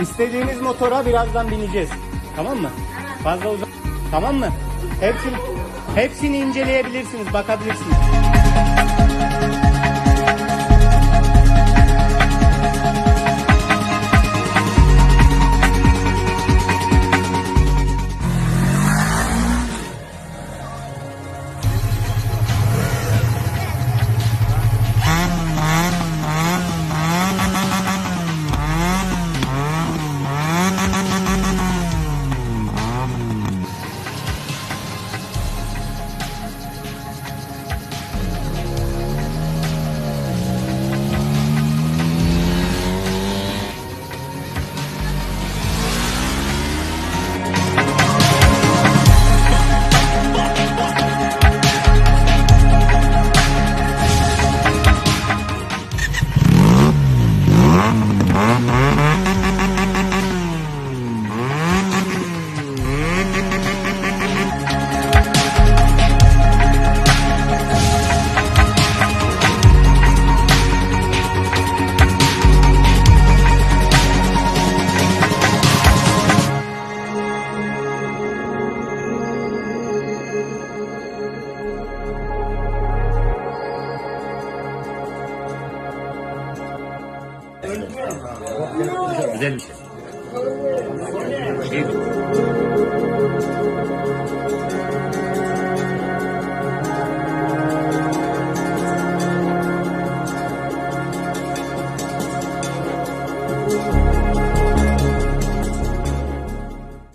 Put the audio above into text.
İstediğiniz motora birazdan bineceğiz. Tamam mı? Fazla uzak. Tamam mı? Hepsini hepsini inceleyebilirsiniz, bakabilirsiniz. بدل